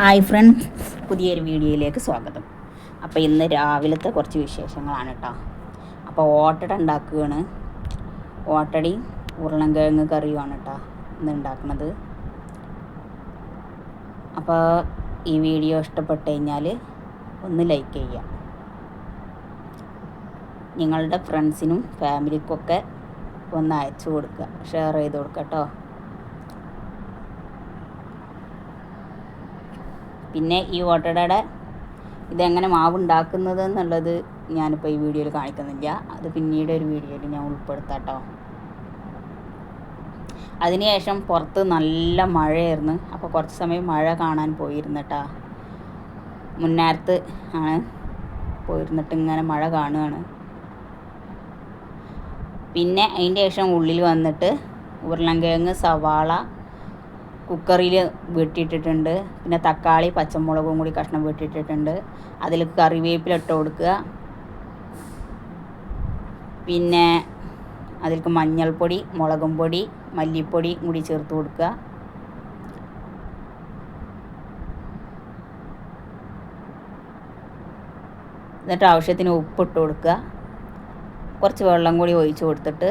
Hi friends പുതിയൊരു വീഡിയോയിലേക്ക് സ്വാഗതം. അപ്പോൾ ഇന്ന് രാവിലത്തെ കുറച്ച് വിശേഷങ്ങളാണ് കേട്ടോ. അപ്പോൾ ഓട്ടട ഉണ്ടാക്കുകയാണ്. ഓട്ടടി ഉരുളൻകിഴങ്ങ് കറിയുമാണ് കേട്ടോ ഇന്ന് ഉണ്ടാക്കുന്നത്. അപ്പോൾ ഈ വീഡിയോ ഇഷ്ടപ്പെട്ട് കഴിഞ്ഞാൽ ഒന്ന് ലൈക്ക് ചെയ്യുക. നിങ്ങളുടെ ഫ്രണ്ട്സിനും ഫാമിലിക്കൊക്കെ ഒന്ന് അയച്ചു കൊടുക്കുക ഷെയർ ചെയ്ത് കൊടുക്കുക കേട്ടോ. പിന്നെ ഈ ഓട്ടടയുടെ ഇതെങ്ങനെ മാവ് ഉണ്ടാക്കുന്നത് എന്നുള്ളത് ഞാനിപ്പോൾ ഈ വീഡിയോയിൽ കാണിക്കുന്നില്ല. അത് പിന്നീട് ഒരു വീഡിയോയിൽ ഞാൻ ഉൾപ്പെടുത്താട്ടോ. അതിനുശേഷം പുറത്ത് നല്ല മഴയായിരുന്നു. അപ്പോൾ കുറച്ച് സമയം മഴ കാണാൻ പോയിരുന്നിട്ടാ. മുന്നേരത്ത് ആണ് പോയിരുന്നിട്ട് ഇങ്ങനെ മഴ കാണുകയാണ്. പിന്നെ അതിന്റെ ശേഷം ഉള്ളിൽ വന്നിട്ട് ഉരുളൻകിഴങ്ങ് സവാള കുക്കറിൽ വെട്ടിയിട്ടിട്ടുണ്ട്. പിന്നെ തക്കാളി പച്ചമുളകും കൂടി കഷ്ണം വെട്ടിയിട്ടിട്ടുണ്ട്. അതിൽ കറിവേപ്പില ഇട്ട് കൊടുക്കുക. പിന്നെ അതിലേക്ക് മഞ്ഞൾപ്പൊടി മുളകും പൊടി മല്ലിപ്പൊടി കൂടി ചേർത്ത് കൊടുക്കുക. എന്നിട്ട് ആവശ്യത്തിന് ഉപ്പിട്ട് കൊടുക്കുക. കുറച്ച് വെള്ളം കൂടി ഒഴിച്ച് കൊടുത്തിട്ട്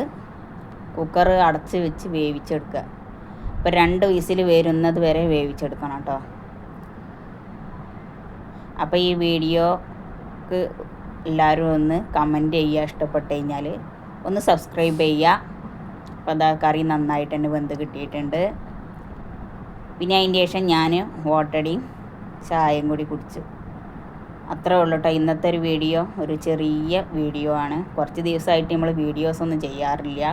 കുക്കർ അടച്ച് വെച്ച് വേവിച്ചെടുക്കുക. ഇപ്പോൾ രണ്ട് വിസിൽ വരുന്നത് വരെ വേവിച്ചെടുക്കണം കേട്ടോ. അപ്പോൾ ഈ വീഡിയോക്ക് എല്ലാവരും ഒന്ന് കമന്റ് ചെയ്യുക ഇഷ്ടപ്പെട്ട് കഴിഞ്ഞാൽ ഒന്ന് സബ്സ്ക്രൈബ് ചെയ്യുക. അപ്പോൾ അതാ കറി നന്നായിട്ട് തന്നെ വെന്ത് കിട്ടിയിട്ടുണ്ട്. പിന്നെ അതിന്റെ ശേഷം ഞാൻ ഓട്ടടിയും ചായയും കൂടി കുടിച്ചു. അത്രേ ഉള്ളൂ കേട്ടോ ഇന്നത്തെ ഒരു വീഡിയോ. ഒരു ചെറിയ വീഡിയോ ആണ്. കുറച്ച് ദിവസമായിട്ട് നമ്മൾ വീഡിയോസ് ഒന്നും ചെയ്യാറില്ല.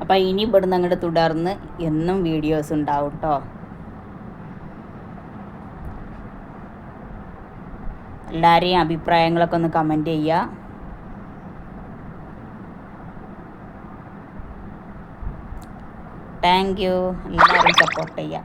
അപ്പോൾ ഇനി ഇവിടുന്ന് അങ്ങോട്ട് തുടർന്ന് എന്നും വീഡിയോസ് ഉണ്ടാവും കേട്ടോ എല്ലാവരെയും അഭിപ്രായങ്ങളൊക്കെ ഒന്ന് കമന്റ് ചെയ്യുക താങ്ക് യു എല്ലാവരും സപ്പോർട്ട് ചെയ്യുക